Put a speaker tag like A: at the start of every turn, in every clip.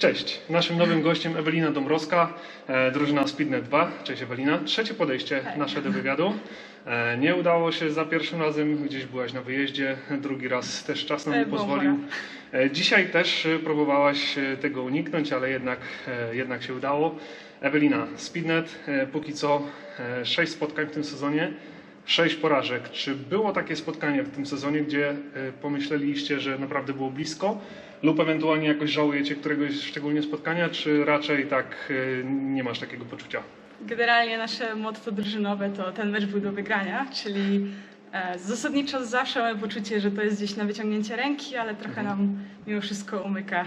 A: Cześć, naszym nowym gościem Ewelina Dąbrowska, e, drużyna Speednet 2. Cześć Ewelina. Trzecie podejście nasze do wywiadu. E, Nie udało się za pierwszym razem, gdzieś byłaś na wyjeździe, drugi raz też czas nam nie pozwolił. E, Dzisiaj też e, próbowałaś e, tego uniknąć, ale jednak, e, jednak się udało. Ewelina, Speednet póki co sześć spotkań w tym sezonie, sześć porażek. Czy było takie spotkanie w tym sezonie, gdzie e, pomyśleliście, że naprawdę było blisko? Lub ewentualnie jakoś żałujecie któregoś szczególnie spotkania, czy raczej tak e, nie masz takiego poczucia?
B: Generalnie nasze motto drużynowe to ten mecz był do wygrania, czyli e, zasadniczo zawsze mamy poczucie, że to jest gdzieś na wyciągnięcie ręki, ale trochę nam mimo wszystko umyka.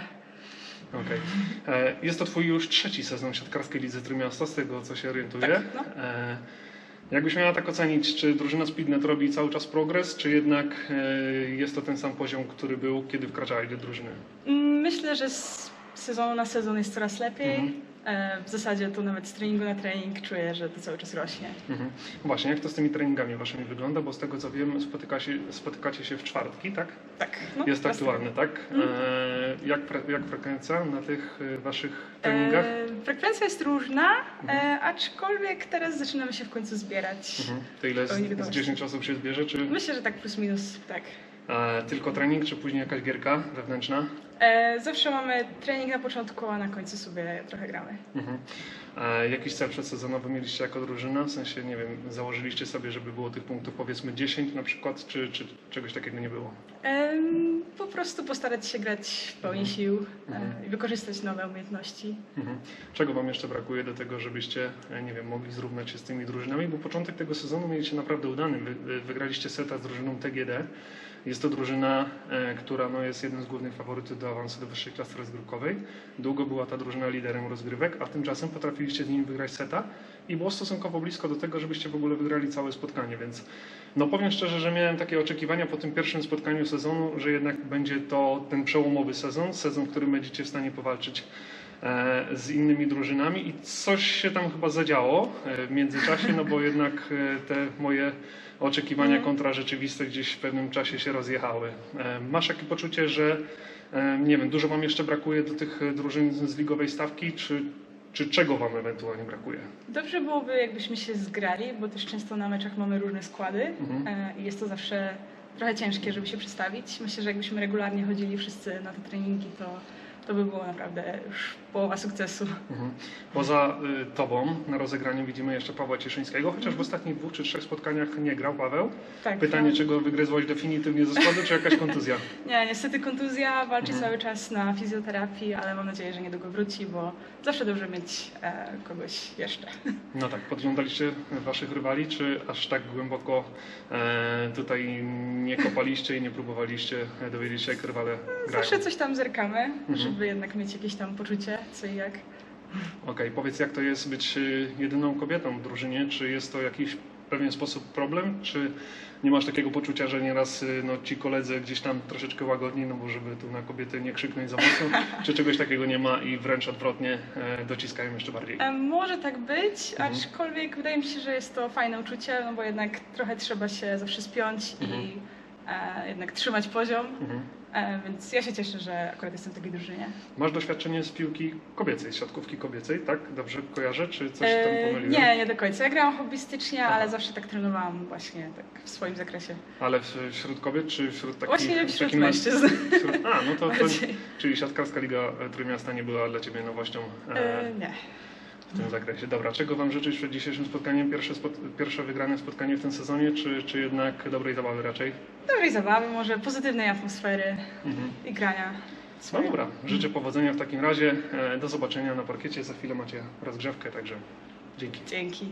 A: Okej. E, Jest to twój już trzeci sezon siatkarskiej lidze Trójmiasta, z tego co się orientuję.
B: Tak, no.
A: Jakbyś miała tak ocenić, czy drużyna Speednet robi cały czas progres, czy jednak e, jest to ten sam poziom, który był, kiedy wkraczałeś do drużyny?
B: Mm, Myślę, że z sezonu na sezon jest coraz lepiej.
A: Mhm.
B: E, W zasadzie to nawet z treningu na trening czuję, że to cały czas rośnie.
A: Mhm. Właśnie, jak to z tymi treningami waszymi wygląda? Bo z tego co wiem, spotyka się, spotykacie się w czwartki, tak?
B: Tak, no,
A: jest aktualny, tak?
B: Mhm.
A: E, jak, jak frekwencja na tych e, waszych treningach?
B: E, frekwencja jest różna,
A: Mhm.
B: e, aczkolwiek teraz zaczynamy się w końcu zbierać.
A: Mhm. To ile z, z
B: gotowości.
A: 10 osób się zbierze? Czy
B: Myślę, że tak plus minus, tak.
A: E, tylko trening, czy później jakaś gierka wewnętrzna?
B: E, zawsze mamy trening na początku, a na końcu sobie trochę gramy.
A: Mhm. A jakiś cel przedsezonowy mieliście jako drużyna? W sensie, nie wiem, założyliście sobie, żeby było tych punktów powiedzmy 10 na przykład, czy, czy czegoś takiego nie było?
B: Po prostu postarać się grać w pełni
A: Mhm.
B: sił e,
A: Mhm.
B: i wykorzystać nowe umiejętności.
A: Mhm. Czego wam jeszcze brakuje do tego, żebyście, e, nie wiem, mogli zrównać się z tymi drużynami? Bo początek tego sezonu mieliście naprawdę udany. Wy, wygraliście seta z drużyną TGD. Jest to drużyna, e, która no, jest jednym z głównych faworytów do awansu do wyższej klasy rozgrywkowej. Długo była ta drużyna liderem rozgrywek, a tymczasem potrafiliście z nimi wygrać seta i było stosunkowo blisko do tego, żebyście w ogóle wygrali całe spotkanie, więc no powiem szczerze, że miałem takie oczekiwania po tym pierwszym spotkaniu sezonu, że jednak będzie to ten przełomowy sezon, sezon, w którym będziecie w stanie powalczyć e, z innymi drużynami i coś się tam chyba zadziało e, w międzyczasie, no bo jednak e, te moje oczekiwania
B: Mhm.
A: kontra rzeczywistość gdzieś w pewnym czasie się rozjechały. Masz takie poczucie, że nie wiem, dużo wam jeszcze brakuje do tych drużyn z ligowej stawki, czy, czy czego wam ewentualnie brakuje?
B: Dobrze byłoby, jakbyśmy się zgrali, bo też często na meczach mamy różne składy
A: Mhm.
B: e, i jest to zawsze trochę ciężkie, żeby się przestawić. Myślę, że jakbyśmy regularnie chodzili wszyscy na te treningi, to, to by było naprawdę już połowa sukcesu.
A: Mhm. Poza y, tobą na rozegraniu widzimy jeszcze Pawła Cieszyńskiego, chociaż w ostatnich dwóch czy trzech spotkaniach nie grał Paweł.
B: Tak,
A: Pytanie,
B: no.
A: czy go wygryzłaś definitywnie ze składu, czy jakaś kontuzja?
B: Nie, niestety kontuzja, walczy
A: Mhm.
B: cały czas na fizjoterapii, ale mam nadzieję, że niedługo wróci, bo zawsze dobrze mieć e, kogoś jeszcze.
A: No tak, podglądaliście waszych rywali, czy aż tak głęboko e, tutaj nie kopaliście i nie próbowaliście dowiedzieć się, jak rywale grają?
B: Zawsze coś tam zerkamy,
A: Mhm.
B: Żeby jednak mieć jakieś tam poczucie, co i jak.
A: Okej, powiedz jak to jest być y, jedyną kobietą w drużynie? Czy jest to jakiś w pewien sposób problem? Czy nie masz takiego poczucia, że nieraz y, no, ci koledzy gdzieś tam troszeczkę łagodni, no bo żeby tu na kobiety nie krzyknąć za mocno? czy czegoś takiego nie ma i wręcz odwrotnie e, dociskają jeszcze bardziej?
B: E, może tak być,
A: Mhm.
B: aczkolwiek wydaje mi się, że jest to fajne uczucie, no bo jednak trochę trzeba się zawsze spiąć
A: Mhm.
B: i e, jednak trzymać poziom,
A: Mhm.
B: e, więc ja się cieszę, że akurat jestem w takiej drużynie.
A: Masz doświadczenie z piłki kobiecej, z siatkówki kobiecej, tak? Dobrze kojarzę? Czy coś tam
B: E,
A: pomyliłem?
B: nie, nie do końca. Ja grałam hobbystycznie,
A: Aha.
B: ale zawsze tak trenowałam właśnie tak w swoim zakresie.
A: Ale wśród kobiet, czy wśród takich...
B: Właśnie wśród
A: takim-
B: mężczyzn.
A: Wśród, a, no to, to, czyli siatkarska liga e, Trójmiasta nie była dla Ciebie nowością e,
B: E, nie.
A: W tym zakresie. Dobra, czego Wam życzyć przed dzisiejszym spotkaniem? Pierwsze, spot, pierwsze wygrane spotkanie w tym sezonie, czy, czy jednak dobrej zabawy raczej?
B: Dobrej zabawy, może pozytywnej atmosfery
A: Mhm.
B: i grania.
A: No dobra, życzę powodzenia w takim razie. E, Do zobaczenia na parkiecie. Za chwilę macie rozgrzewkę, także dzięki.
B: Dzięki.